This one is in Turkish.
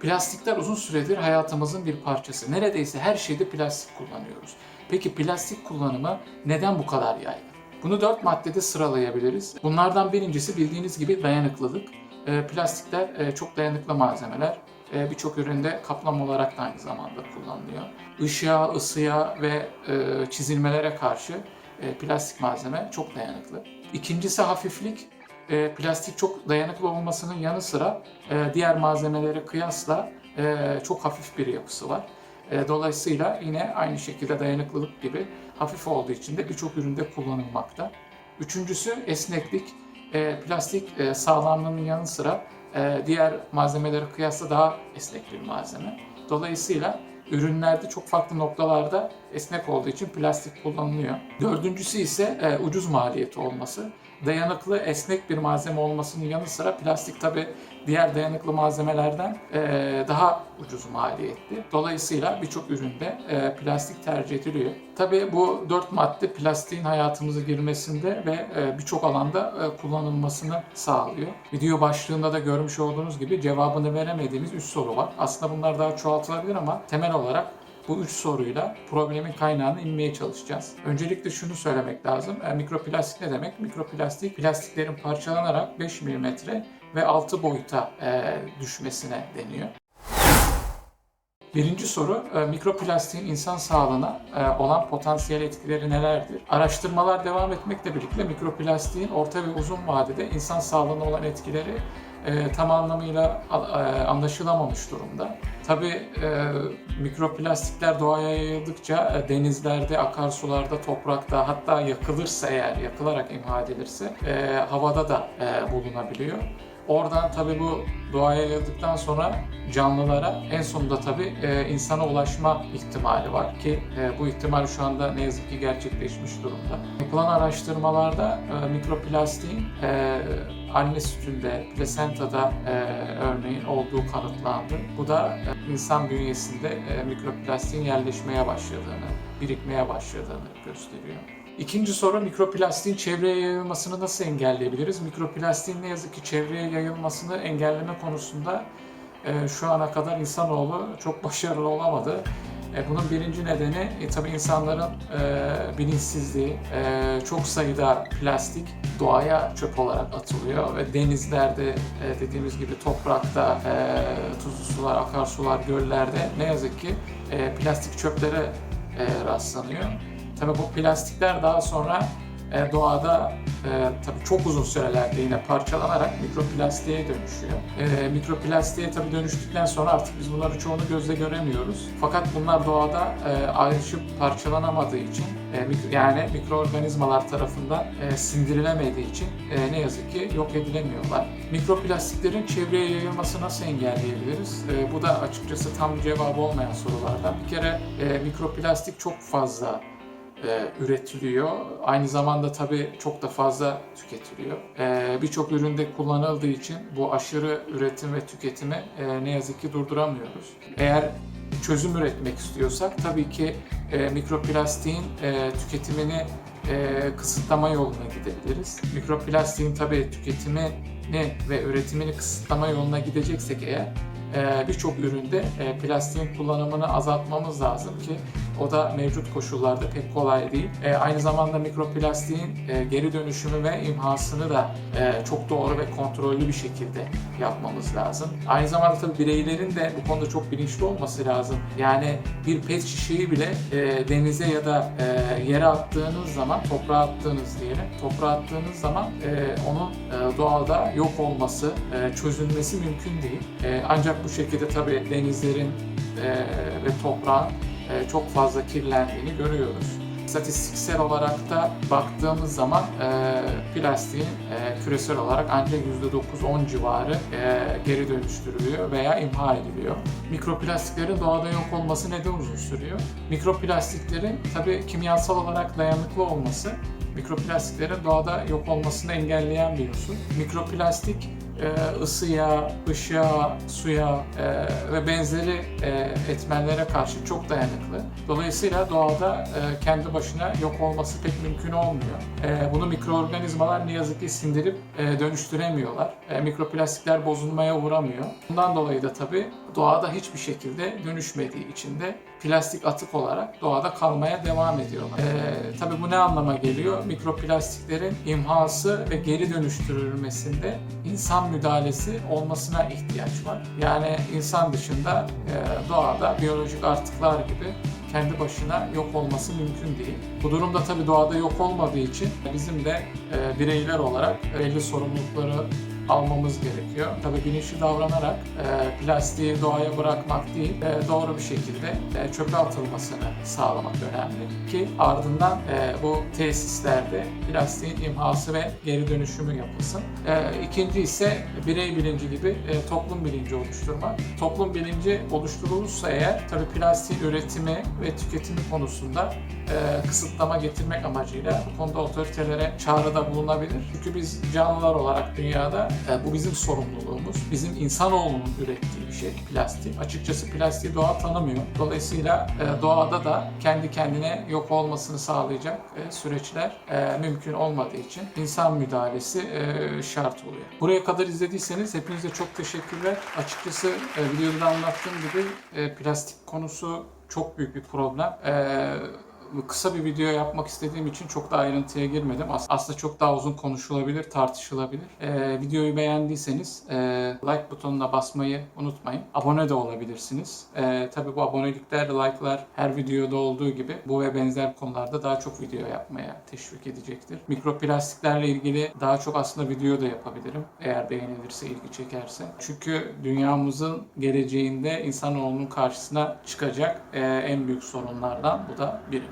Plastikler uzun süredir hayatımızın bir parçası. Neredeyse her şeyde plastik kullanıyoruz. Peki plastik kullanımı neden bu kadar yaygın? Bunu dört maddede sıralayabiliriz. Bunlardan birincisi bildiğiniz gibi dayanıklılık. Ee, Plastikler e, çok dayanıklı malzemeler. Ee, Birçok üründe kaplama olarak da aynı zamanda kullanılıyor. Işığa, ısıya ve e, çizilmelere karşı e, plastik malzeme çok dayanıklı. İkincisi hafiflik. E, Plastik çok dayanıklı olmasının yanı sıra e, diğer malzemelere kıyasla e, çok hafif bir yapısı var. E, Dolayısıyla yine aynı şekilde dayanıklılık gibi hafif olduğu için de birçok üründe kullanılmakta. Üçüncüsü esneklik. E, Plastik e, sağlamlığının yanı sıra e, diğer malzemelere kıyasla daha esnek bir malzeme. Dolayısıyla ürünlerde çok farklı noktalarda esnek olduğu için plastik kullanılıyor. Dördüncüsü ise e, ucuz maliyeti olması. Dayanıklı, esnek bir malzeme olmasının yanı sıra plastik tabi diğer dayanıklı malzemelerden e, daha ucuz maliyetli. Dolayısıyla birçok üründe e, plastik tercih ediliyor. Tabi bu dört madde plastiğin hayatımıza girmesinde ve e, birçok alanda kullanılmasını sağlıyor. Video başlığında da görmüş olduğunuz gibi cevabını veremediğimiz 3 soru var. Aslında bunlar daha çoğaltılabilir ama temel olarak bu üç soruyla problemin kaynağına inmeye çalışacağız. Öncelikle şunu söylemek lazım. Mikroplastik ne demek? Mikroplastik plastiklerin parçalanarak 5 mm ve 6 boyuta e, düşmesine deniyor. Birinci soru, e, mikroplastiğin insan sağlığına e, olan potansiyel etkileri nelerdir? Araştırmalar devam etmekle birlikte mikroplastiğin orta ve uzun vadede insan sağlığına olan etkileri e, tam anlamıyla anlaşılamamış durumda. Tabii mikroplastikler doğaya yayıldıkça denizlerde, akarsularda, toprakta hatta yakılırsa eğer, yakılarak imha edilirse havada da bulunabiliyor. Oradan tabii bu doğaya yayıldıktan sonra canlılara en sonunda tabii e, insana ulaşma ihtimali var ki e, bu ihtimal şu anda ne yazık ki gerçekleşmiş durumda. Yapılan araştırmalarda e, mikroplastiğin e, anne sütünde, plasentada e, örneğin olduğu kanıtlandı. Bu da e, insan bünyesinde e, mikroplastiğin yerleşmeye başladığını, birikmeye başladığını gösteriyor. İkinci soru mikroplastiğin çevreye yayılmasını nasıl engelleyebiliriz? Mikroplastiğin ne yazık ki çevreye yayılmasını engelleme konusunda e, şu ana kadar insanoğlu çok başarılı olamadı. E, bunun birinci nedeni e, tabii insanların e, bilinçsizliği. E, çok sayıda plastik doğaya çöp olarak atılıyor ve denizlerde e, dediğimiz gibi toprakta, e, tuzlu sular, akarsular, göllerde ne yazık ki e, plastik çöplere e, rastlanıyor. Tabii bu plastikler daha sonra e, doğada e, tabii çok uzun sürelerde yine parçalanarak mikroplastiğe dönüşüyor. E, mikroplastiğe tabii dönüştükten sonra artık biz bunları çoğunu gözle göremiyoruz. Fakat bunlar doğada e, ayrışıp parçalanamadığı için e, mik- yani mikroorganizmalar tarafından e, sindirilemediği için e, ne yazık ki yok edilemiyorlar. Mikroplastiklerin çevreye yayılması nasıl engelleyebiliriz? E, bu da açıkçası tam cevabı olmayan sorulardan. Bir kere e, mikroplastik çok fazla e, üretiliyor. Aynı zamanda tabii çok da fazla tüketiliyor. E, Birçok üründe kullanıldığı için bu aşırı üretim ve tüketimi e, ne yazık ki durduramıyoruz. Eğer çözüm üretmek istiyorsak tabii ki e, mikroplastiğin e, tüketimini e, kısıtlama yoluna gidebiliriz. Mikroplastiğin tabii tüketimini ve üretimini kısıtlama yoluna gideceksek eğer e, birçok üründe e, plastiğin kullanımını azaltmamız lazım ki o da mevcut koşullarda pek kolay değil. E, aynı zamanda mikroplastiğin e, geri dönüşümü ve imhasını da e, çok doğru ve kontrollü bir şekilde yapmamız lazım. Aynı zamanda tabii bireylerin de bu konuda çok bilinçli olması lazım. Yani bir pet şişeyi bile e, denize ya da e, yere attığınız zaman, toprağa attığınız diyelim, toprağa attığınız zaman e, onun e, doğada yok olması, e, çözülmesi mümkün değil. E, ancak bu şekilde tabii denizlerin e, ve toprağın çok fazla kirlendiğini görüyoruz. İstatistiksel olarak da baktığımız zaman e, plastiğin e, küresel olarak ancak %9-10 civarı e, geri dönüştürülüyor veya imha ediliyor. Mikroplastiklerin doğada yok olması neden uzun sürüyor? Mikroplastiklerin tabii kimyasal olarak dayanıklı olması mikroplastiklerin doğada yok olmasını engelleyen bir unsur. Mikroplastik e, ısıya, ışığa, suya e, ve benzeri e, etmenlere karşı çok dayanıklı. Dolayısıyla doğada e, kendi başına yok olması pek mümkün olmuyor. Bunu mikroorganizmalar ne yazık ki sindirip dönüştüremiyorlar. Mikroplastikler bozulmaya uğramıyor. Bundan dolayı da tabii doğada hiçbir şekilde dönüşmediği için de plastik atık olarak doğada kalmaya devam ediyorlar. Ee, tabii bu ne anlama geliyor? Mikroplastiklerin imhası ve geri dönüştürülmesinde insan müdahalesi olmasına ihtiyaç var. Yani insan dışında e, doğada biyolojik artıklar gibi kendi başına yok olması mümkün değil. Bu durumda tabii doğada yok olmadığı için bizim de e, bireyler olarak belli sorumlulukları almamız gerekiyor. Tabii bilinçli davranarak e, plastiği doğaya bırakmak değil, e, doğru bir şekilde e, çöpe atılmasını sağlamak önemli. Ki ardından e, bu tesislerde plastiğin imhası ve geri dönüşümü yapılsın. E, ikinci ise birey bilinci gibi e, toplum bilinci oluşturmak. Toplum bilinci oluşturulursa eğer tabii plastiğin üretimi ve tüketimi konusunda e, kısıtlama getirmek amacıyla bu konuda otoritelere çağrıda bulunabilir. Çünkü biz canlılar olarak dünyada e, bu bizim sorumluluğumuz. Bizim insanoğlunun ürettiği bir şey plastik. Açıkçası plastiği doğa tanımıyor. Dolayısıyla e, doğada da kendi kendine yok olmasını sağlayacak e, süreçler e, mümkün olmadığı için insan müdahalesi e, şart oluyor. Buraya kadar izlediyseniz hepinize çok teşekkürler. Açıkçası e, videoda da anlattığım gibi e, plastik konusu çok büyük bir problem. E, kısa bir video yapmak istediğim için çok da ayrıntıya girmedim. As- aslında çok daha uzun konuşulabilir, tartışılabilir. Ee, videoyu beğendiyseniz e, like butonuna basmayı unutmayın. Abone de olabilirsiniz. Ee, tabii bu abonelikler, like'lar her videoda olduğu gibi bu ve benzer konularda daha çok video yapmaya teşvik edecektir. Mikroplastiklerle ilgili daha çok aslında video da yapabilirim. Eğer beğenilirse, ilgi çekerse. Çünkü dünyamızın geleceğinde insanoğlunun karşısına çıkacak e, en büyük sorunlardan bu da biri.